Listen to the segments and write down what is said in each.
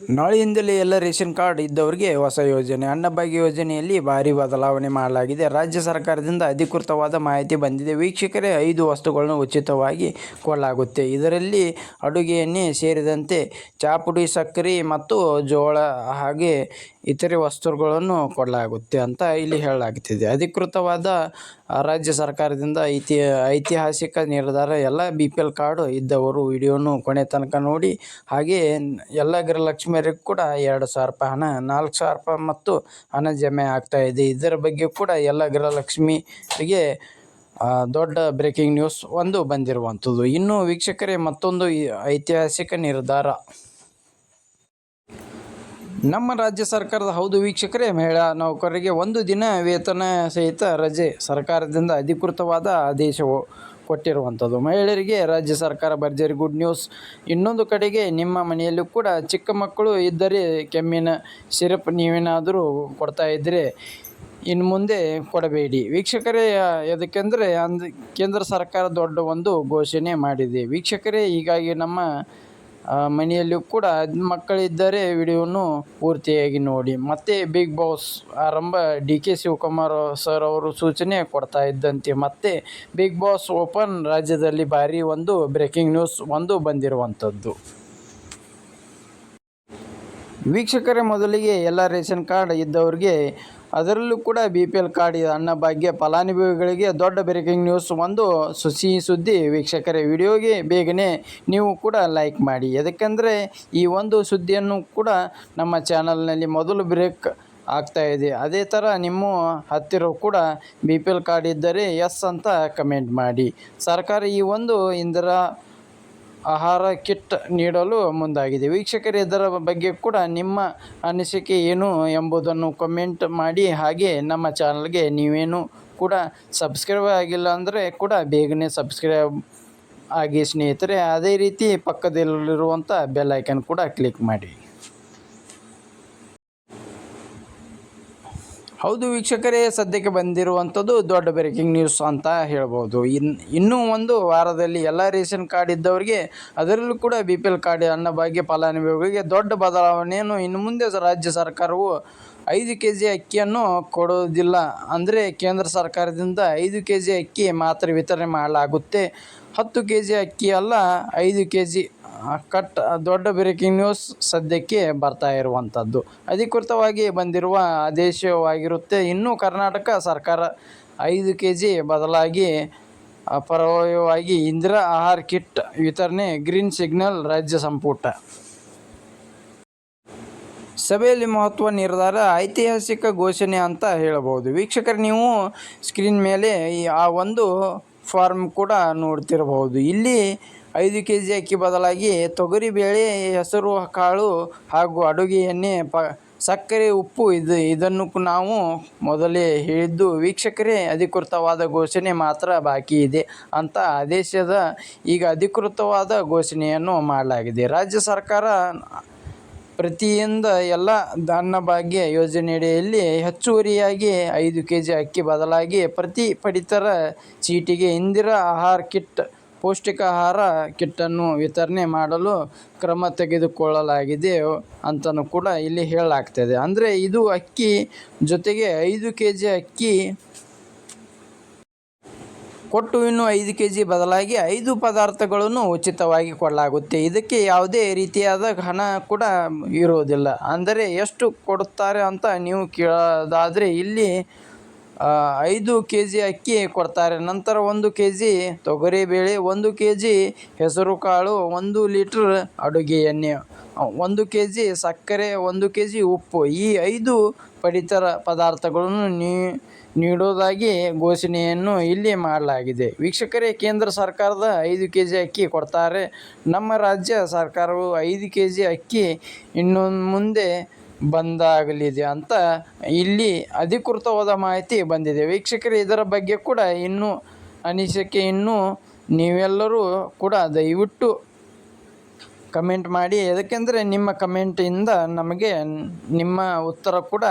ನಾಳೆಯಿಂದಲೇ ಎಲ್ಲ ration card ಇದ್ದವರಿಗೆ ಹೊಸ ಯೋಜನೆ. ಅನ್ನಭಾಗ್ಯ ಯೋಜನೆಯಲ್ಲಿ ಭಾರಿ ಬದಲಾವಣೆ ಮಾಡಲಾಗಿದೆ. ರಾಜ್ಯ ಸರ್ಕಾರದಿಂದ ಅಧಿಕೃತವಾದ ಮಾಹಿತಿ ಬಂದಿದೆ. ವೀಕ್ಷಕರೇ, ಐದು ವಸ್ತುಗಳನ್ನು ಉಚಿತವಾಗಿ ಕೊಡಲಾಗುತ್ತೆ. ಇದರಲ್ಲಿ ಅಡುಗೆ ಸೇರಿದಂತೆ ಚಾಪುಡಿ, ಸಕ್ಕರೆ ಮತ್ತು ಜೋಳ ಹಾಗೆ ಇತರೆ ವಸ್ತುಗಳನ್ನು ಕೊಡಲಾಗುತ್ತೆ ಅಂತ ಇಲ್ಲಿ ಹೇಳಲಾಗುತ್ತಿದೆ. ಅಧಿಕೃತವಾದ ರಾಜ್ಯ ಸರ್ಕಾರದಿಂದ ಐತಿ, ಐತಿಹಾಸಿಕ ನಿರ್ಧಾರ, ಎಲ್ಲ ಬಿ ಪಿ ಎಲ್ ಕಾರ್ಡು ಇದ್ದವರು ವಿಡಿಯೋನು ಕೊನೆ ತನಕ ನೋಡಿ, ಹಾಗೆ ಎಲ್ಲ ಗೃಹಲಕ್ಷ್ಮಿಯರಿಗೂ ಕೂಡ ಎರಡು ಸಾವಿರ ರೂಪಾಯಿ ಹಣ, ನಾಲ್ಕು ಸಾವಿರ ರೂಪಾಯಿ ಮತ್ತು ಹಣ ಜಮೆ ಆಗ್ತಾ ಇದೆ. ಇದರ ಬಗ್ಗೆ ಕೂಡ ಎಲ್ಲ ಗೃಹಲಕ್ಷ್ಮಿಗೆ ದೊಡ್ಡ ಬ್ರೇಕಿಂಗ್ ನ್ಯೂಸ್ ಒಂದು ಬಂದಿರುವಂಥದ್ದು. ಇನ್ನು ವೀಕ್ಷಕರೇ, ಮತ್ತೊಂದು ಐತಿಹಾಸಿಕ ನಿರ್ಧಾರ. ನಮ್ಮ ರಾಜ್ಯ ಸರ್ಕಾರದ, ಹೌದು ವೀಕ್ಷಕರೇ, ಮಹಿಳಾ ನೌಕರರಿಗೆ ಒಂದು ದಿನ ವೇತನ ಸಹಿತ ರಜೆ. ಸರ್ಕಾರದಿಂದ ಅಧಿಕೃತವಾದ ಆದೇಶವು ಕೊಟ್ಟಿರುವಂಥದ್ದು. ಮಹಿಳೆಯರಿಗೆ ರಾಜ್ಯ ಸರ್ಕಾರ ಭರ್ಜರಿ ಗುಡ್ ನ್ಯೂಸ್. ಇನ್ನೊಂದು ಕಡೆಗೆ ನಿಮ್ಮ ಮನೆಯಲ್ಲೂ ಕೂಡ ಚಿಕ್ಕ ಮಕ್ಕಳು ಇದ್ದರೆ ಕೆಮ್ಮಿನ ಸಿರಪ್ ನೀವೇನಾದರೂ ಕೊಡ್ತಾ ಇದ್ದರೆ ಇನ್ನು ಮುಂದೆ ಕೊಡಬೇಡಿ. ವೀಕ್ಷಕರೇ ಎದಕ್ಕೆಂದರೆ ಅಂದ್ ಕೇಂದ್ರ ಸರ್ಕಾರ ದೊಡ್ಡ ಒಂದು ಘೋಷಣೆ ಮಾಡಿದೆ. ವೀಕ್ಷಕರೇ, ಹೀಗಾಗಿ ನಮ್ಮ ಆ, ಮನೆಯಲ್ಲೂ ಕೂಡ ಮಕ್ಕಳಿದ್ದರೆ ವಿಡಿಯೋವನ್ನು ಪೂರ್ತಿಯಾಗಿ ನೋಡಿ. ಮತ್ತೆ ಬಿಗ್ ಬಾಸ್ ಆರಂಭ ಡಿ ಕೆ ಶಿವಕುಮಾರ್ ಸರ್ ಅವರು ಸೂಚನೆ ಕೊಡ್ತಾ ಇದ್ದಂತೆ ಮತ್ತೆ ಬಿಗ್ ಬಾಸ್ ಓಪನ್ ರಾಜ್ಯದಲ್ಲಿ ಭಾರಿ ಒಂದು ಬ್ರೇಕಿಂಗ್ ನ್ಯೂಸ್ ಒಂದು ಬಂದಿರುವಂಥದ್ದು. ವೀಕ್ಷಕರೇ ಮೊದಲಿಗೆ ಎಲ್ಲ ರೇಷನ್ ಕಾರ್ಡ್ ಇದ್ದವರಿಗೆ ಅದರಲ್ಲೂ ಕೂಡ B P L card Annabhagya ಫಲಾನುಭವಿಗಳಿಗೆ ದೊಡ್ಡ ಬ್ರೇಕಿಂಗ್ ನ್ಯೂಸ್ ಒಂದು ಸುಸಿ ಸುದ್ದಿ. ವೀಕ್ಷಕರೇ, ವಿಡಿಯೋಗೆ ಬೇಗನೆ ನೀವು ಕೂಡ ಲೈಕ್ ಮಾಡಿ. ಯಾಕಂದರೆ ಈ ಒಂದು ಸುದ್ದಿಯನ್ನು ಕೂಡ ನಮ್ಮ ಚಾನಲ್ನಲ್ಲಿ ಮೊದಲು ಬ್ರೇಕ್ ಆಗ್ತಾ ಇದೆ. ಅದೇ ಥರ ನಿಮ್ಮ ಹತ್ತಿರ ಕೂಡ ಬಿ ಪಿ ಎಲ್ ಕಾರ್ಡ್ ಇದ್ದರೆ ಎಸ್ ಅಂತ ಕಮೆಂಟ್ ಮಾಡಿ. ಸರ್ಕಾರ ಈ ಒಂದು ಇಂದಿರಾ ಆಹಾರ ಕಿಟ್ ನೀಡಲು ಮುಂದಾಗಿದೆ. ವೀಕ್ಷಕರು, ಇದರ ಬಗ್ಗೆ ಕೂಡ ನಿಮ್ಮ ಅನಿಸಿಕೆ ಏನು ಎಂಬುದನ್ನು ಕಮೆಂಟ್ ಮಾಡಿ. ಹಾಗೆ ನಮ್ಮ ಚಾನಲ್ಗೆ ನೀವೇನು ಕೂಡ ಸಬ್ಸ್ಕ್ರೈಬ್ ಆಗಿಲ್ಲ ಅಂದರೆ ಕೂಡ ಬೇಗನೆ ಸಬ್ಸ್ಕ್ರೈಬ್ ಆಗಿ ಸ್ನೇಹಿತರೆ, ಅದೇ ರೀತಿ ಪಕ್ಕದಲ್ಲಿರುವಂಥ ಬೆಲ್ ಐಕನ್ ಕೂಡ ಕ್ಲಿಕ್ ಮಾಡಿ. ಹೌದು ವೀಕ್ಷಕರೇ, ಸದ್ಯಕ್ಕೆ ಬಂದಿರುವಂಥದ್ದು ದೊಡ್ಡ ಬ್ರೇಕಿಂಗ್ ನ್ಯೂಸ್ ಅಂತ ಹೇಳ್ಬೋದು. ಇನ್, ಇನ್ನೂ ಒಂದು ವಾರದಲ್ಲಿ ಎಲ್ಲ ರೇಷನ್ ಕಾರ್ಡ್ ಇದ್ದವರಿಗೆ, ಅದರಲ್ಲೂ ಕೂಡ B P L card Annabhagya ಫಲಾನುಭವಿಗಳಿಗೆ ದೊಡ್ಡ ಬದಲಾವಣೆಯನ್ನು ಇನ್ನು ಮುಂದೆ ರಾಜ್ಯ ಸರ್ಕಾರವು ಐದು ಕೆ ಜಿ ಅಕ್ಕಿಯನ್ನು ಕೊಡೋದಿಲ್ಲ. ಅಂದರೆ ಕೇಂದ್ರ ಸರ್ಕಾರದಿಂದ ಐದು ಕೆ ಜಿ ಅಕ್ಕಿ ಮಾತ್ರ ವಿತರಣೆ ಮಾಡಲಾಗುತ್ತೆ. ಹತ್ತು ಕೆ ಜಿ ಅಕ್ಕಿ ಅಲ್ಲ, ಐದು ಕೆ ಜಿ ಕಟ್, ದೊಡ್ಡ ಬ್ರೇಕಿಂಗ್ ನ್ಯೂಸ್ ಸದ್ಯಕ್ಕೆ ಬರ್ತಾ ಇರುವಂಥದ್ದು. ಅಧಿಕೃತವಾಗಿ ಬಂದಿರುವ ಆದೇಶವಾಗಿರುತ್ತೆ. ಇನ್ನು ಕರ್ನಾಟಕ ಸರ್ಕಾರ ಐದು ಕೆ ಜಿ ಬದಲಾಗಿ ಪರವಾಗಿ ಇಂದಿರಾ ಆಹಾರ ಕಿಟ್ ವಿತರಣೆ, ಗ್ರೀನ್ ಸಿಗ್ನಲ್ ರಾಜ್ಯ ಸಂಪುಟ. ಸಭೆಯಲ್ಲಿ ಮಹತ್ವ ನಿರ್ಧಾರ ಐತಿಹಾಸಿಕ ಘೋಷಣೆ ಅಂತ ಹೇಳಬಹುದು. ವೀಕ್ಷಕರು, ನೀವು ಸ್ಕ್ರೀನ್ ಮೇಲೆ ಆ ಒಂದು ಫಾರ್ಮ್ ಕೂಡ ನೋಡ್ತಿರಬಹುದು. ಇಲ್ಲಿ ಐದು ಕೆ ಜಿ ಅಕ್ಕಿ ಬದಲಾಗಿ ತೊಗರಿಬೇಳೆ ಹೆಸರು, ಕಾಳು ಹಾಗೂ ಅಡುಗೆ ಎಣ್ಣೆ, ಪ, ಸಕ್ಕರೆ, ಉಪ್ಪು ಇದು, ಇದನ್ನು ನಾವು ಮೊದಲೇ ಹೇಳಿದ್ದು. ವೀಕ್ಷಕರೇ, ಅಧಿಕೃತವಾದ ಘೋಷಣೆ ಮಾತ್ರ ಬಾಕಿ ಇದೆ ಅಂತ ಆದೇಶದ ಈಗ ಅಧಿಕೃತವಾದ ಘೋಷಣೆಯನ್ನು ಮಾಡಲಾಗಿದೆ. ರಾಜ್ಯ ಸರ್ಕಾರ ಪ್ರತಿಯಿಂದ ಎಲ್ಲ ಅನ್ನಭಾಗ್ಯ ಯೋಜನೆಯಡಿಯಲ್ಲಿ ಹೆಚ್ಚುವರಿಯಾಗಿ ಐದು ಕೆ ಜಿ ಅಕ್ಕಿ ಬದಲಾಗಿ ಪ್ರತಿ ಪಡಿತರ ಚೀಟಿಗೆ ಇಂದಿರಾ ಆಹಾರ ಕಿಟ್ ಪೌಷ್ಟಿಕ ಆಹಾರ ಕಿಟ್ಟನ್ನು ವಿತರಣೆ ಮಾಡಲು ಕ್ರಮ ತೆಗೆದುಕೊಳ್ಳಲಾಗಿದೆ ಅಂತಲೂ ಕೂಡ ಇಲ್ಲಿ ಹೇಳಲಾಗ್ತದೆ. ಅಂದರೆ ಇದು ಅಕ್ಕಿ ಜೊತೆಗೆ ಐದು ಕೆ ಜಿ ಅಕ್ಕಿ ಕೊಟ್ಟು ಇನ್ನು ಐದು ಕೆ ಜಿ ಬದಲಾಗಿ ಐದು ಪದಾರ್ಥಗಳನ್ನು ಉಚಿತವಾಗಿ ಕೊಡಲಾಗುತ್ತೆ. ಇದಕ್ಕೆ ಯಾವುದೇ ರೀತಿಯಾದ ಹಣ ಕೂಡ ಇರುವುದಿಲ್ಲ. ಅಂದರೆ ಎಷ್ಟು ಕೊಡುತ್ತಾರೆ ಅಂತ ನೀವು ಕೇಳೋದಾದರೆ ಇಲ್ಲಿ ಐದು ಕೆ ಜಿ ಅಕ್ಕಿ ಕೊಡ್ತಾರೆ. ನಂತರ ಒಂದು ಕೆ ಜಿ ತೊಗರಿಬೇಳೆ ಒಂದು ಕೆ ಜಿ ಹೆಸರು ಕಾಳು, ಒಂದು ಲೀಟ್ರ್ ಅಡುಗೆ ಎಣ್ಣೆ, ಒಂದು ಕೆ ಜಿ ಸಕ್ಕರೆ, ಒಂದು ಕೆ ಜಿ ಉಪ್ಪು. ಈ ಐದು ಪಡಿತರ ಪದಾರ್ಥಗಳನ್ನು ನೀ ನೀಡೋದಾಗಿ ಘೋಷಣೆಯನ್ನು ಇಲ್ಲಿ ಮಾಡಲಾಗಿದೆ. ವೀಕ್ಷಕರೇ, ಕೇಂದ್ರ ಸರ್ಕಾರದ ಐದು ಕೆ ಜಿ ಅಕ್ಕಿ ಕೊಡ್ತಾರೆ. ನಮ್ಮ ರಾಜ್ಯ ಸರ್ಕಾರವು ಐದು ಕೆ ಜಿ ಅಕ್ಕಿ ಇನ್ನು ಮುಂದೆ ಬಂದಾಗಲಿದೆ ಅಂತ ಇಲ್ಲಿ ಅಧಿಕೃತವಾದ ಮಾಹಿತಿ ಬಂದಿದೆ. ವೀಕ್ಷಕರೇ, ಇದರ ಬಗ್ಗೆ ಕೂಡ ಇನ್ನೂ ಅನಿಸಿಕೆ ಇನ್ನೂ ನೀವೆಲ್ಲರೂ ಕೂಡ ದಯವಿಟ್ಟು ಕಮೆಂಟ್ ಮಾಡಿ. ಯಾಕೆಂದರೆ ನಿಮ್ಮ ಕಮೆಂಟಿಂದ ನಮಗೆ ನಿಮ್ಮ ಉತ್ತರ ಕೂಡ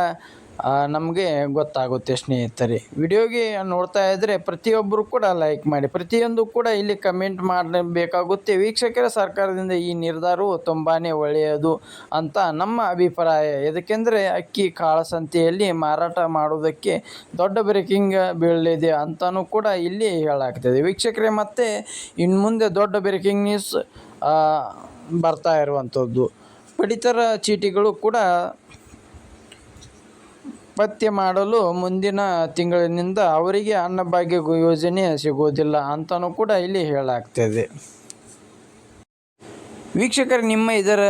ನಮಗೆ ಗೊತ್ತಾಗುತ್ತೆ ಸ್ನೇಹಿತರೆ. ವಿಡಿಯೋಗೆ ನೋಡ್ತಾ ಇದ್ದರೆ ಪ್ರತಿಯೊಬ್ಬರು ಕೂಡ ಲೈಕ್ ಮಾಡಿ. ಪ್ರತಿಯೊಂದು ಕೂಡ ಇಲ್ಲಿ ಕಮೆಂಟ್ ಮಾಡಬೇಕಾಗುತ್ತೆ ವೀಕ್ಷಕರ ಸರ್ಕಾರದಿಂದ ಈ ನಿರ್ಧಾರವು ತುಂಬಾ ಒಳ್ಳೆಯದು ಅಂತ ನಮ್ಮ ಅಭಿಪ್ರಾಯ. ಏಕೆಂದರೆ ಅಕ್ಕಿ ಕಾಳಸಂತೆಯಲ್ಲಿ ಮಾರಾಟ ಮಾಡುವುದಕ್ಕೆ ದೊಡ್ಡ ಬ್ರೇಕಿಂಗ್ ಬೀಳಲಿದೆ ಅಂತಲೂ ಕೂಡ ಇಲ್ಲಿ ಹೇಳಾಗ್ತದೆ ವೀಕ್ಷಕರೇ, ಮತ್ತೆ ಇನ್ನು ಮುಂದೆ ದೊಡ್ಡ ಬ್ರೇಕಿಂಗ್ ನ್ಯೂಸ್ ಬರ್ತಾ ಇರುವಂಥದ್ದು ಪಡಿತರ ಚೀಟಿಗಳು ಕೂಡ ಪತ್ತೆ ಮಾಡಲು ಮುಂದಿನ ತಿಂಗಳಿನಿಂದ ಅವರಿಗೆ ಅನ್ನಭಾಗ್ಯ ಯೋಜನೆ ಸಿಗೋದಿಲ್ಲ ಅಂತಲೂ ಕೂಡ ಇಲ್ಲಿ ಹೇಳಲಾಗ್ತದೆ. ವೀಕ್ಷಕರು, ನಿಮ್ಮ ಇದರ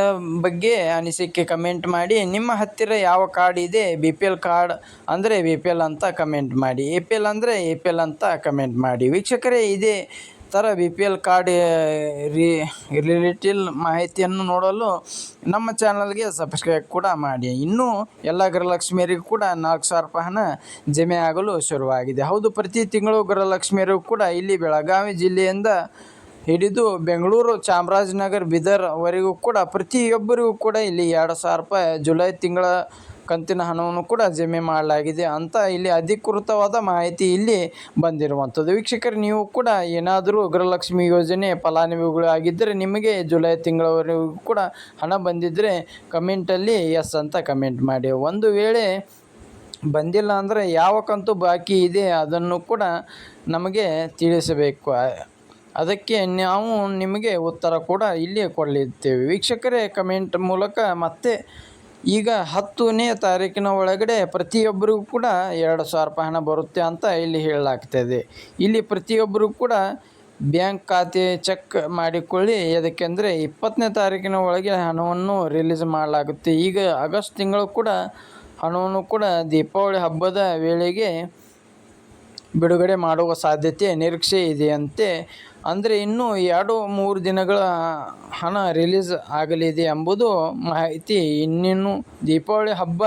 ಬಗ್ಗೆ ಅನಿಸಿಕೆ ಕಮೆಂಟ್ ಮಾಡಿ. ನಿಮ್ಮ ಹತ್ತಿರ ಯಾವ ಕಾರ್ಡ್ ಇದೆ? ಬಿ ಪಿ ಎಲ್ ಕಾರ್ಡ್ ಅಂದರೆ ಬಿ ಪಿ ಎಲ್ ಅಂತ ಕಮೆಂಟ್ ಮಾಡಿ. ಎ ಪಿ ಎಲ್ ಅಂದರೆ ಎ ಪಿ ಎಲ್ ಅಂತ ಕಮೆಂಟ್ ಮಾಡಿ. ವೀಕ್ಷಕರೇ, ಇದೇ ಥರ B P L card related ಮಾಹಿತಿಯನ್ನು ನೋಡಲು ನಮ್ಮ ಚಾನಲ್ಗೆ ಸಬ್ಸ್ಕ್ರೈಬ್ ಕೂಡ ಮಾಡಿ. ಇನ್ನೂ ಎಲ್ಲ ಗೃಹಲಕ್ಷ್ಮಿಯರಿಗೂ ಕೂಡ ನಾಲ್ಕು ಸಾವಿರ ರೂಪಾಯಿ ಹಣ ಜಮೆ ಆಗಲು ಶುರುವಾಗಿದೆ. ಹೌದು, ಪ್ರತಿ ತಿಂಗಳು ಗೃಹಲಕ್ಷ್ಮಿಯರಿಗೂ ಕೂಡ ಇಲ್ಲಿ ಬೆಳಗಾವಿ ಜಿಲ್ಲೆಯಿಂದ ಹಿಡಿದು ಬೆಂಗಳೂರು, ಚಾಮರಾಜನಗರ ಬೀದರ್ವರೆಗೂ ಕೂಡ ಪ್ರತಿಯೊಬ್ಬರಿಗೂ ಕೂಡ ಇಲ್ಲಿ ಎರಡು ಸಾವಿರ ರೂಪಾಯಿ ಜುಲೈ ತಿಂಗಳ ಕಂತಿನ ಹಣವನ್ನು ಕೂಡ ಜಮೆ ಮಾಡಲಾಗಿದೆ ಅಂತ ಇಲ್ಲಿ ಅಧಿಕೃತವಾದ ಮಾಹಿತಿ ಇಲ್ಲಿ ಬಂದಿರುವಂಥದ್ದು. ವೀಕ್ಷಕರು, ನೀವು ಕೂಡ ಏನಾದರೂ ಗೃಹಲಕ್ಷ್ಮಿ ಯೋಜನೆ ಫಲಾನುಭವಿಗಳಾಗಿದ್ದರೆ ನಿಮಗೆ ಜುಲೈ ತಿಂಗಳವರೆಗೂ ಕೂಡ ಹಣ ಬಂದಿದ್ದರೆ ಕಮೆಂಟಲ್ಲಿ ಎಸ್ ಅಂತ ಕಮೆಂಟ್ ಮಾಡಿ. ಒಂದು ವೇಳೆ ಬಂದಿಲ್ಲ ಅಂದರೆ ಯಾವ ಕಂತು ಬಾಕಿ ಇದೆ ಅದನ್ನು ಕೂಡ ನಮಗೆ ತಿಳಿಸಬೇಕು. ಅದಕ್ಕೆ ನಾವು ನಿಮಗೆ ಉತ್ತರ ಕೂಡ ಇಲ್ಲಿ ಕೊಡಲಿದ್ದೇವೆ. ವೀಕ್ಷಕರೇ, ಕಮೆಂಟ್ ಮೂಲಕ ಮತ್ತೆ ಈಗ ಹತ್ತನೇ ತಾರೀಕಿನ ಒಳಗಡೆ ಪ್ರತಿಯೊಬ್ಬರಿಗೂ ಕೂಡ ಎರಡು ಸಾವಿರ ರೂಪಾಯಿ ಹಣ ಬರುತ್ತೆ ಅಂತ ಇಲ್ಲಿ ಹೇಳಲಾಗ್ತದೆ. ಇಲ್ಲಿ ಪ್ರತಿಯೊಬ್ಬರಿಗೂ ಕೂಡ ಬ್ಯಾಂಕ್ ಖಾತೆ ಚೆಕ್ ಮಾಡಿಕೊಳ್ಳಿ. ಯಾಕೆಂದರೆ ಇಪ್ಪತ್ತನೇ ತಾರೀಕಿನ ಒಳಗೆ ಹಣವನ್ನು ರಿಲೀಸ್ ಮಾಡಲಾಗುತ್ತೆ. ಈಗ ಆಗಸ್ಟ್ ತಿಂಗಳು ಕೂಡ ಹಣವನ್ನು ಕೂಡ ದೀಪಾವಳಿ ಹಬ್ಬದ ವೇಳೆಗೆ ಬಿಡುಗಡೆ ಮಾಡುವ ಸಾಧ್ಯತೆ ನಿರೀಕ್ಷೆ ಇದೆಯಂತೆ ಅಂದರೆ ಇನ್ನೂ ಎರಡು ಮೂರು ದಿನಗಳ ಹಣ ರಿಲೀಸ್ ಆಗಲಿದೆ ಎಂಬುದು ಮಾಹಿತಿ. ಇನ್ನಿನ್ನು ದೀಪಾವಳಿ ಹಬ್ಬ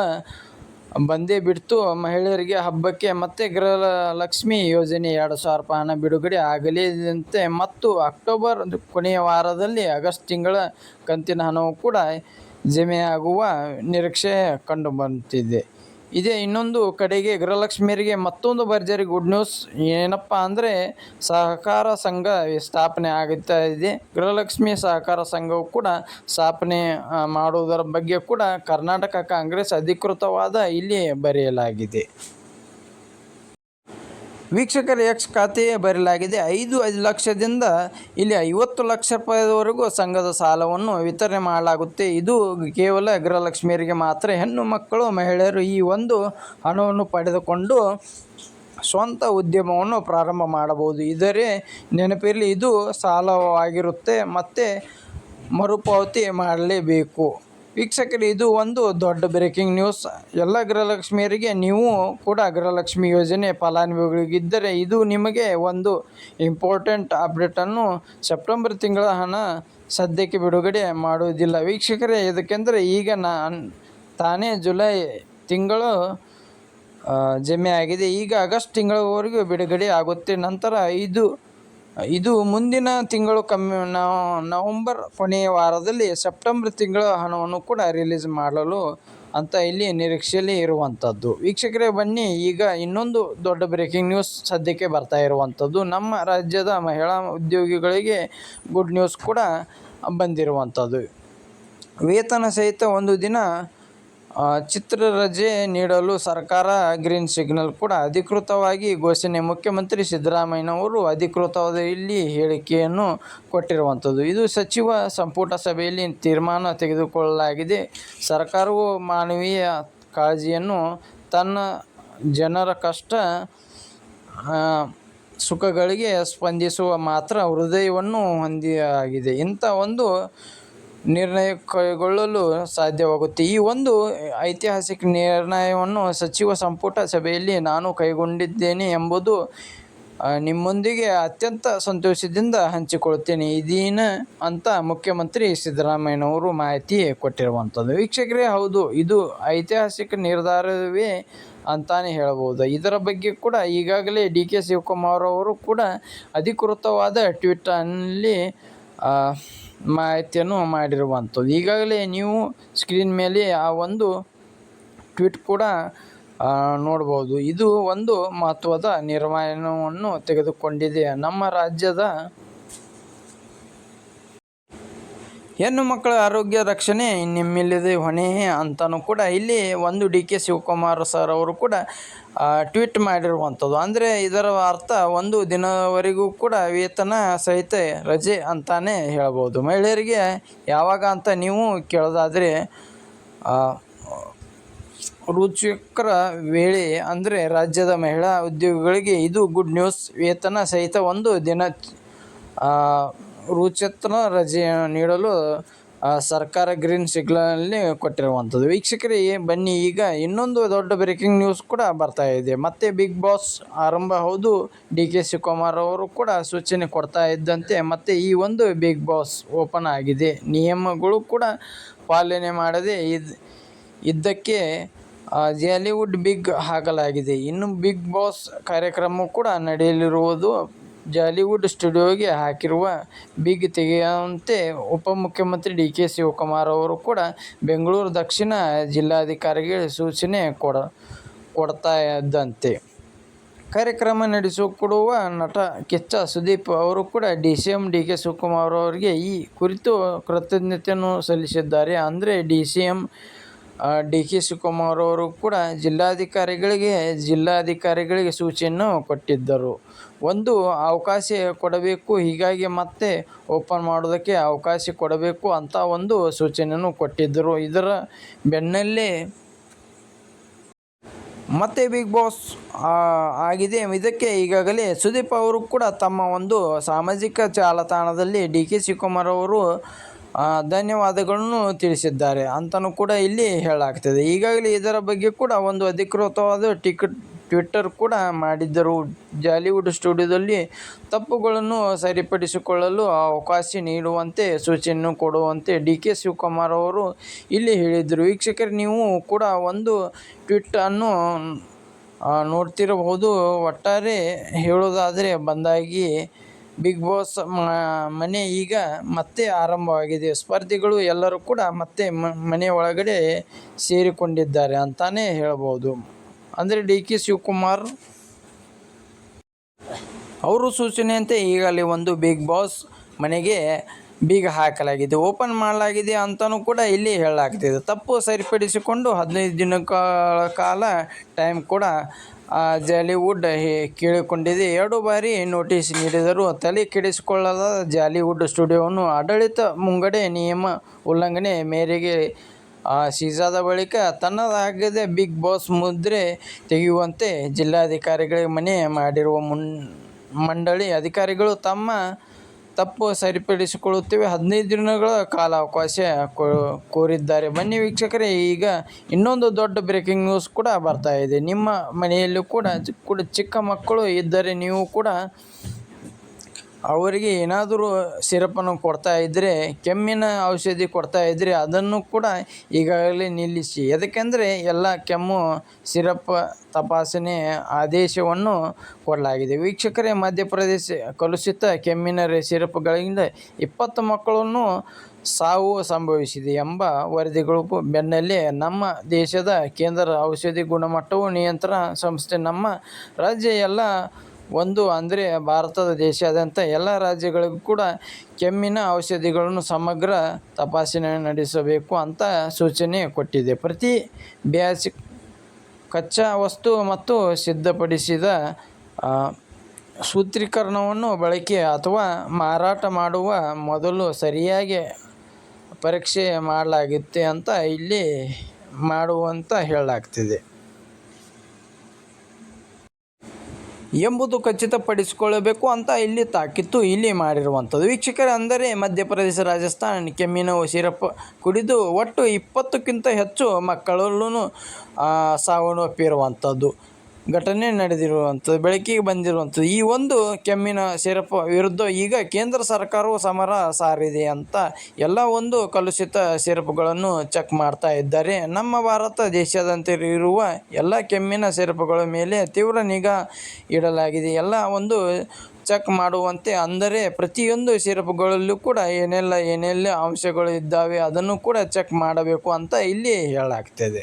ಬಂದೇ ಬಿಡ್ತು. ಮಹಿಳೆಯರಿಗೆ ಹಬ್ಬಕ್ಕೆ ಮತ್ತೆ ಗೃಹಲಕ್ಷ್ಮಿ ಯೋಜನೆ ಎರಡು ಸಾವಿರ ರೂಪಾಯಿ ಹಣ ಬಿಡುಗಡೆ ಆಗಲಿದಂತೆ. ಮತ್ತು ಅಕ್ಟೋಬರ್ ಕೊನೆಯ ವಾರದಲ್ಲಿ ಆಗಸ್ಟ್ ತಿಂಗಳ ಕಂತಿನ ಹಣವು ಕೂಡ ಜಮೆಯಾಗುವ ನಿರೀಕ್ಷೆ ಕಂಡುಬರುತ್ತಿದೆ ಇದೇ. ಇನ್ನೊಂದು ಕಡೆಗೆ ಗೃಹಲಕ್ಷ್ಮಿಯರಿಗೆ ಮತ್ತೊಂದು ಭರ್ಜರಿ ಗುಡ್ ನ್ಯೂಸ್ ಏನಪ್ಪ ಅಂದರೆ ಸಹಕಾರ ಸಂಘ ಸ್ಥಾಪನೆ ಆಗುತ್ತಾ ಇದೆ. ಗೃಹಲಕ್ಷ್ಮಿ ಸಹಕಾರ ಸಂಘವು ಕೂಡ ಸ್ಥಾಪನೆ ಮಾಡುವುದರ ಬಗ್ಗೆ ಕೂಡ ಕರ್ನಾಟಕ ಕಾಂಗ್ರೆಸ್ ಅಧಿಕೃತವಾದ ಇಲ್ಲಿ ಬರೆಯಲಾಗಿದೆ. ವೀಕ್ಷಕರ ಎಕ್ಸ್ ಖಾತೆಯೇ ಬರೆಯಲಾಗಿದೆ. ಐದು ಐದು ಲಕ್ಷದಿಂದ ಇಲ್ಲಿ ಐವತ್ತು ಲಕ್ಷ ರೂಪಾಯಿವರೆಗೂ ಸಂಘದ ಸಾಲವನ್ನು ವಿತರಣೆ ಮಾಡಲಾಗುತ್ತೆ. ಇದು ಕೇವಲ ಗೃಹಲಕ್ಷ್ಮಿಯರಿಗೆ ಮಾತ್ರ, ಹೆಣ್ಣು ಮಕ್ಕಳು, ಮಹಿಳೆಯರು ಈ ಒಂದು ಹಣವನ್ನು ಪಡೆದುಕೊಂಡು ಸ್ವಂತ ಉದ್ಯಮವನ್ನು ಪ್ರಾರಂಭ ಮಾಡಬಹುದು. ಇದರೇ ನೆನಪಿರಲಿ, ಇದು ಸಾಲವಾಗಿರುತ್ತೆ, ಮತ್ತು ಮರುಪಾವತಿ ಮಾಡಲೇಬೇಕು. ವೀಕ್ಷಕರು, ಇದು ಒಂದು ದೊಡ್ಡ ಬ್ರೇಕಿಂಗ್ ನ್ಯೂಸ್ ಎಲ್ಲ ಗೃಹಲಕ್ಷ್ಮಿಯರಿಗೆ, ನೀವು ಕೂಡ ಗೃಹಲಕ್ಷ್ಮಿ ಯೋಜನೆ ಫಲಾನುಭವಿಗಳಿಗಿದ್ದರೆ ಇದು ನಿಮಗೆ ಒಂದು ಇಂಪಾರ್ಟೆಂಟ್ ಅಪ್ಡೇಟನ್ನು ಸೆಪ್ಟೆಂಬರ್ ತಿಂಗಳ ಹಣ ಸದ್ಯಕ್ಕೆ ಬಿಡುಗಡೆ ಮಾಡುವುದಿಲ್ಲ. ವೀಕ್ಷಕರೇ ಇದಕ್ಕೆಂದರೆ ಈಗ ನಾನು ತಾನೇ ಜುಲೈ ತಿಂಗಳು ಜಮೆ ಆಗಿದೆ. ಈಗ ಆಗಸ್ಟ್ ತಿಂಗಳವರೆಗೂ ಬಿಡುಗಡೆ ಆಗುತ್ತೆ. ನಂತರ ಐದು ಇದು ಮುಂದಿನ ತಿಂಗಳು ಕಮ್ಮಿ ನವಂಬರ್ ಕೊನೆಯ ವಾರದಲ್ಲಿ ಸೆಪ್ಟೆಂಬರ್ ತಿಂಗಳ ಹಣವನ್ನು ಕೂಡ ರಿಲೀಸ್ ಮಾಡಲು ಅಂತ ಇಲ್ಲಿ ನಿರೀಕ್ಷೆಯಲ್ಲಿ ಇರುವಂಥದ್ದು. ವೀಕ್ಷಕರೇ, ಬನ್ನಿ, ಈಗ ಇನ್ನೊಂದು ದೊಡ್ಡ ಬ್ರೇಕಿಂಗ್ ನ್ಯೂಸ್ ಸದ್ಯಕ್ಕೆ ಬರ್ತಾ ಇರುವಂಥದ್ದು. ನಮ್ಮ ರಾಜ್ಯದ ಮಹಿಳಾ ಉದ್ಯೋಗಿಗಳಿಗೆ ಗುಡ್ ನ್ಯೂಸ್ ಕೂಡ ಬಂದಿರುವಂಥದ್ದು. ವೇತನ ಸಹಿತ ಒಂದು ದಿನ ಚಿತ್ರರಜೆ ನೀಡಲು ಸರ್ಕಾರ ಗ್ರೀನ್ ಸಿಗ್ನಲ್ ಕೂಡ ಅಧಿಕೃತವಾಗಿ ಘೋಷಣೆ. ಮುಖ್ಯಮಂತ್ರಿ ಸಿದ್ದರಾಮಯ್ಯನವರು ಅಧಿಕೃತವಾದ ಇಲ್ಲಿ ಹೇಳಿಕೆಯನ್ನು ಕೊಟ್ಟಿರುವಂಥದ್ದು. ಇದು ಸಚಿವ ಸಂಪುಟ ಸಭೆಯಲ್ಲಿ ತೀರ್ಮಾನ ತೆಗೆದುಕೊಳ್ಳಲಾಗಿದೆ. ಸರ್ಕಾರವು ಮಾನವೀಯ ಕಾಳಜಿಯನ್ನು ತನ್ನ ಜನರ ಕಷ್ಟ ಸುಖಗಳಿಗೆ ಸ್ಪಂದಿಸುವ ಮಾತ್ರ ಹೃದಯವನ್ನು ಹೊಂದಿಯಾಗಿದೆ. ಇಂಥ ಒಂದು ನಿರ್ಣಯ ಕೈಗೊಳ್ಳಲು ಸಾಧ್ಯವಾಗುತ್ತೆ. ಈ ಒಂದು ಐತಿಹಾಸಿಕ ನಿರ್ಣಯವನ್ನು ಸಚಿವ ಸಂಪುಟ ಸಭೆಯಲ್ಲಿ ನಾನು ಕೈಗೊಂಡಿದ್ದೇನೆ ಎಂಬುದು ನಿಮ್ಮೊಂದಿಗೆ ಅತ್ಯಂತ ಸಂತೋಷದಿಂದ ಹಂಚಿಕೊಳ್ಳುತ್ತೇನೆ. ಇದೀನ ಅಂತ ಮುಖ್ಯಮಂತ್ರಿ ಸಿದ್ದರಾಮಯ್ಯನವರು ಮಾಹಿತಿ ಕೊಟ್ಟಿರುವಂಥದ್ದು. ವೀಕ್ಷಕರೇ, ಹೌದು, ಇದು ಐತಿಹಾಸಿಕ ನಿರ್ಧಾರವೇ ಅಂತಾನೆ ಹೇಳಬಹುದು. ಇದರ ಬಗ್ಗೆ ಕೂಡ ಈಗಾಗಲೇ ಡಿ ಕೆ ಶಿವಕುಮಾರ್ ಅವರು ಕೂಡ ಅಧಿಕೃತವಾದ ಟ್ವೀಟರ್ನಲ್ಲಿ ಮಾಹಿತಿಯನ್ನು ಮಾಡಿರುವಂಥದ್ದು. ಈಗಾಗಲೇ ನೀವು ಸ್ಕ್ರೀನ್ ಮೇಲೆ ಆ ಒಂದು ಟ್ವೀಟ್ ಕೂಡ ನೋಡ್ಬೋದು. ಇದು ಒಂದು ಮಹತ್ವದ ನಿರ್ಣಯವನ್ನು ತೆಗೆದುಕೊಂಡಿದೆ. ನಮ್ಮ ರಾಜ್ಯದ ಹೆಣ್ಣು ಮಕ್ಕಳ ಆರೋಗ್ಯ ರಕ್ಷಣೆ ನಿಮ್ಮಿಲ್ಲದೆ ಹೊಣೆ ಅಂತಲೂ ಕೂಡ ಇಲ್ಲಿ ಒಂದು ಡಿ ಕೆ ಶಿವಕುಮಾರ್ ಸರ್ ಅವರು ಕೂಡ ಟ್ವೀಟ್ ಮಾಡಿರುವಂಥದ್ದು. ಅಂದರೆ ಇದರ ಅರ್ಥ ಒಂದು ದಿನವರೆಗೂ ಕೂಡ ವೇತನ ಸಹಿತ ರಜೆ ಅಂತಾನೆ ಹೇಳ್ಬೋದು. ಮಹಿಳೆಯರಿಗೆ ಯಾವಾಗ ಅಂತ ನೀವು ಕೇಳೋದಾದರೆ ರುಚಿಕರ ವೇಳೆ ಅಂದರೆ ರಾಜ್ಯದ ಮಹಿಳಾ ಉದ್ಯೋಗಿಗಳಿಗೆ ಇದು ಗುಡ್ ನ್ಯೂಸ್ ವೇತನ ಸಹಿತ ಒಂದು ದಿನ ಆ, ರುಚಿತ್ರ ರಜೆ ನೀಡಲು ಸರ್ಕಾರ ಗ್ರೀನ್ ಸಿಗ್ನಲ್ನೇ ಕೊಟ್ಟಿರುವಂಥದ್ದು. ವೀಕ್ಷಕರೇ ಬನ್ನಿ ಈಗ ಇನ್ನೊಂದು ದೊಡ್ಡ ಬ್ರೇಕಿಂಗ್ ನ್ಯೂಸ್ ಕೂಡ ಬರ್ತಾ ಇದೆ. ಮತ್ತೆ ಬಿಗ್ ಬಾಸ್ ಆರಂಭ ಹೌದು. ಡಿ ಕೆ ಶಿವಕುಮಾರ್ ಅವರು ಕೂಡ ಸೂಚನೆ ಕೊಡ್ತಾ ಇದ್ದಂತೆ ಮತ್ತೆ ಈ ಒಂದು ಬಿಗ್ ಬಾಸ್ ಓಪನ್ ಆಗಿದೆ. ನಿಯಮಗಳು ಕೂಡ ಪಾಲನೆ ಮಾಡದೆ ಇದ್ ಇದ್ದಕ್ಕೆ ಜಾಲಿವುಡ್ ಬಿಗ್ ಹಾಕಲಾಗಿದೆ. ಇನ್ನು ಬಿಗ್ ಬಾಸ್ ಕಾರ್ಯಕ್ರಮ ಕೂಡ ನಡೆಯಲಿರುವುದು ಜಾಲಿವುಡ್ ಸ್ಟುಡಿಯೋಗೆ ಹಾಕಿರುವ ಬಿಗ್ ತೆಗೆಯುವಂತೆ ಉಪಮುಖ್ಯಮಂತ್ರಿ ಡಿ ಕೆ ಶಿವಕುಮಾರ್ ಅವರು ಕೂಡ ಬೆಂಗಳೂರು ದಕ್ಷಿಣ ಜಿಲ್ಲಾಧಿಕಾರಿಗೆ ಸೂಚನೆ ಕೊಡ ಕೊಡ್ತಾ ಇದ್ದಂತೆ ಕಾರ್ಯಕ್ರಮ ನಡೆಸಿಕೊಡುವ ನಟ ಕಿಚ್ಚ ಸುದೀಪ್ ಅವರು ಕೂಡ D C M D K Shivakumar ಅವರಿಗೆ ಈ ಕುರಿತು ಕೃತಜ್ಞತೆಯನ್ನು ಸಲ್ಲಿಸಿದ್ದಾರೆ. ಅಂದರೆ D C M D K Shivakumar ಅವರು ಕೂಡ ಜಿಲ್ಲಾಧಿಕಾರಿಗಳಿಗೆ ಜಿಲ್ಲಾಧಿಕಾರಿಗಳಿಗೆ ಸೂಚನೆಯನ್ನು ಕೊಟ್ಟಿದ್ದರು. ಒಂದು, ಅವಕಾಶ ಕೊಡಬೇಕು, ಹೀಗಾಗಿ ಮತ್ತೆ ಓಪನ್ ಮಾಡೋದಕ್ಕೆ ಅವಕಾಶ ಕೊಡಬೇಕು ಅಂತ ಒಂದು ಸೂಚನೆಯನ್ನು ಕೊಟ್ಟಿದ್ದರು. ಇದರ ಬೆನ್ನಲ್ಲೇ ಮತ್ತೆ ಬಿಗ್ ಬಾಸ್ ಆಗಿದೆ. ಇದಕ್ಕೆ ಈಗಾಗಲೇ ಸುದೀಪ್ ಅವರು ಕೂಡ ತಮ್ಮ ಒಂದು ಸಾಮಾಜಿಕ ಜಾಲತಾಣದಲ್ಲಿ ಡಿ ಕೆ ಶಿವಕುಮಾರ್ ಅವರು ಧನ್ಯವಾದಗಳನ್ನು ತಿಳಿಸಿದ್ದಾರೆ ಅಂತಲೂ ಕೂಡ ಇಲ್ಲಿ ಹೇಳಲಾಗ್ತದೆ. ಈಗಾಗಲೇ ಇದರ ಬಗ್ಗೆ ಕೂಡ ಒಂದು ಅಧಿಕೃತವಾದ ಟಿಕೆಟ್ ಟ್ವಿಟ್ಟರ್ ಕೂಡ ಮಾಡಿದ್ದರು. ಜಾಲಿವುಡ್ ಸ್ಟುಡಿಯೋದಲ್ಲಿ ತಪ್ಪುಗಳನ್ನು ಸರಿಪಡಿಸಿಕೊಳ್ಳಲು ಅವಕಾಶ ನೀಡುವಂತೆ ಸೂಚನೆಯನ್ನು ಕೊಡುವಂತೆ ಡಿ ಕೆ ಶಿವಕುಮಾರ್ ಅವರು ಇಲ್ಲಿ ಹೇಳಿದರು ವೀಕ್ಷಕರು, ನೀವು ಕೂಡ ಒಂದು ಟ್ವಿಟ್ಟನ್ನು ನೋಡ್ತಿರಬಹುದು. ಒಟ್ಟಾರೆ ಹೇಳೋದಾದರೆ ಬಂದಾಗಿ ಬಿಗ್ ಬಾಸ್ ಮನೆ ಈಗ ಮತ್ತೆ ಆರಂಭವಾಗಿದೆ. ಸ್ಪರ್ಧಿಗಳು ಎಲ್ಲರೂ ಕೂಡ ಮತ್ತೆ ಮನೆ ಒಳಗಡೆ ಸೇರಿಕೊಂಡಿದ್ದಾರೆ ಅಂತಾನೆ ಹೇಳ್ಬೋದು. ಅಂದರೆ ಡಿ ಕೆ ಶಿವಕುಮಾರ್ ಅವರು ಸೂಚನೆಯಂತೆ ಈಗಲೇ ಒಂದು ಬಿಗ್ ಬಾಸ್ ಮನೆಗೆ ಬೀಗ ಹಾಕಲಾಗಿದೆ. ಓಪನ್ ಮಾಡಲಾಗಿದೆ ಅಂತಲೂ ಕೂಡ ಇಲ್ಲಿ ಹೇಳಲಾಗ್ತಿದೆ. ತಪ್ಪು ಸರಿಪಡಿಸಿಕೊಂಡು ಹದಿನೈದು ದಿನಗಳ ಕಾಲ ಟೈಮ್ ಕೂಡ ಜಾಲಿವುಡ್ ಹೇ- ಕೇಳಿಕೊಂಡಿದೆ. ಎರಡು ಬಾರಿ ನೋಟಿಸ್ ನೀಡಿದರು ತಲೆ ಕೆಡಿಸಿಕೊಳ್ಳದ ಜಾಲಿವುಡ್ ಸ್ಟುಡಿಯೋವನ್ನು ಆಡಳಿತ ಮುಂಗಡೆ ನಿಯಮ ಉಲ್ಲಂಘನೆ ಮೇರೆಗೆ ಆ, ಸೀಸಾದ ಬಳಿಕ ತನ್ನದಾಗದೆ ಬಿಗ್ ಬಾಸ್ ಮುದ್ರೆ ತೆಗೆಯುವಂತೆ ಜಿಲ್ಲಾಧಿಕಾರಿಗಳಿಗೆ ಮನೆ ಮಾಡಿರುವ ಮುನ್ ಮಂಡಳಿ ಅಧಿಕಾರಿಗಳು ತಮ್ಮ ತಪ್ಪು ಸರಿಪಡಿಸಿಕೊಳ್ಳುತ್ತೇವೆ. ಹದಿನೈದು ದಿನಗಳ ಕಾಲಾವಕಾಶ ಕೋರಿದ್ದಾರೆ. ಬನ್ನಿ ವೀಕ್ಷಕರೇ, ಈಗ ಇನ್ನೊಂದು ದೊಡ್ಡ ಬ್ರೇಕಿಂಗ್ ನ್ಯೂಸ್ ಕೂಡ ಬರ್ತಾ ಇದೆ. ನಿಮ್ಮ ಮನೆಯಲ್ಲೂ ಕೂಡ ಕೂಡ ಚಿಕ್ಕ ಮಕ್ಕಳು ಇದ್ದರೆ ನೀವು ಕೂಡ ಅವರಿಗೆ ಏನಾದರೂ ಸಿರಪನ್ನು ಕೊಡ್ತಾ ಇದ್ದರೆ ಕೆಮ್ಮಿನ ಔಷಧಿ ಕೊಡ್ತಾ ಇದ್ದರೆ ಅದನ್ನು ಕೂಡ ಈಗಾಗಲೇ ನಿಲ್ಲಿಸಿ. ಯಾಕೆಂದರೆ ಎಲ್ಲ ಕೆಮ್ಮು, ಸಿರಪ್ ತಪಾಸಣೆ ಆದೇಶವನ್ನು ಕೊಡಲಾಗಿದೆ. ವೀಕ್ಷಕರೇ, ಮಧ್ಯಪ್ರದೇಶ ಕಲುಷಿತ ಕೆಮ್ಮಿನ ಸಿರಪ್ಗಳಿಂದ ಇಪ್ಪತ್ತು ಮಕ್ಕಳನ್ನು ಸಾವು ಸಂಭವಿಸಿದೆ ಎಂಬ ವರದಿಗಳು ಬೆನ್ನಲ್ಲೇ ನಮ್ಮ ದೇಶದ ಕೇಂದ್ರ ಔಷಧಿ ಗುಣಮಟ್ಟವು ನಿಯಂತ್ರಣ ಸಂಸ್ಥೆ ನಮ್ಮ ರಾಜ್ಯ ಎಲ್ಲ ಒಂದು ಅಂದರೆ ಭಾರತದ ದೇಶಾದ್ಯಂತ ಎಲ್ಲ ರಾಜ್ಯಗಳಿಗೂ ಕೂಡ ಕೆಮ್ಮಿನ ಔಷಧಿಗಳನ್ನು ಸಮಗ್ರ ತಪಾಸಣೆ ನಡೆಸಬೇಕು ಅಂತ ಸೂಚನೆ ಕೊಟ್ಟಿದೆ. ಪ್ರತಿ ಬ್ಯಾಚ್ ಕಚ್ಚಾ ವಸ್ತು ಮತ್ತು ಸಿದ್ಧಪಡಿಸಿದ ಸೂತ್ರೀಕರಣವನ್ನು ಬಳಕೆ ಅಥವಾ ಮಾರಾಟ ಮಾಡುವ ಮೊದಲು ಸರಿಯಾಗಿ ಪರೀಕ್ಷೆ ಮಾಡಲಾಗುತ್ತೆ ಅಂತ ಇಲ್ಲಿ ಮಾಡುವಂತ ಹೇಳಲಾಗ್ತಿದೆ. ಎಂಬುದು ಖಚಿತಪಡಿಸಿಕೊಳ್ಳಬೇಕು ಅಂತ ಇಲ್ಲಿ ತಾಕಿತ್ತು ಇಲ್ಲಿ ಮಾಡಿರುವಂಥದ್ದು. ವೀಕ್ಷಕರೇ, ಅಂದರೆ ಮಧ್ಯಪ್ರದೇಶ, ರಾಜಸ್ಥಾನ, ಕೆಮ್ಮಿನ ಸಿರಪ್ ಕುಡಿದು ಒಟ್ಟು ಇಪ್ಪತ್ತಕ್ಕಿಂತ ಹೆಚ್ಚು ಮಕ್ಕಳಲ್ಲೂ ಸಾವನ್ನಪ್ಪಿರುವಂಥದ್ದು ಘಟನೆ ನಡೆದಿರುವಂಥದ್ದು, ಬೆಳಕಿಗೆ ಬಂದಿರುವಂಥದ್ದು, ಈ ಒಂದು ಕೆಮ್ಮಿನ ಸಿರಪ್ ವಿರುದ್ಧ ಈಗ ಕೇಂದ್ರ ಸರ್ಕಾರವು ಸಮರ ಸಾರಿದೆ ಅಂತ ಎಲ್ಲ ಒಂದು ಕಲುಷಿತ ಸಿರಪ್ಗಳನ್ನು ಚೆಕ್ ಮಾಡ್ತಾ ಇದ್ದಾರೆ. ನಮ್ಮ ಭಾರತ ದೇಶದಂತೆ ಇರುವ ಎಲ್ಲ ಕೆಮ್ಮಿನ ಸಿರಪ್ಗಳ ಮೇಲೆ ತೀವ್ರ ನಿಗಾ ಇಡಲಾಗಿದೆ. ಎಲ್ಲ ಒಂದು ಚೆಕ್ ಮಾಡುವಂತೆ ಅಂದರೆ ಪ್ರತಿಯೊಂದು ಸಿರಪ್ಗಳಲ್ಲೂ ಕೂಡ ಏನೆಲ್ಲ ಏನೆಲ್ಲ ಅಂಶಗಳು ಇದ್ದಾವೆ ಅದನ್ನು ಕೂಡ ಚೆಕ್ ಮಾಡಬೇಕು ಅಂತ ಇಲ್ಲಿ ಹೇಳಲಾಗ್ತದೆ.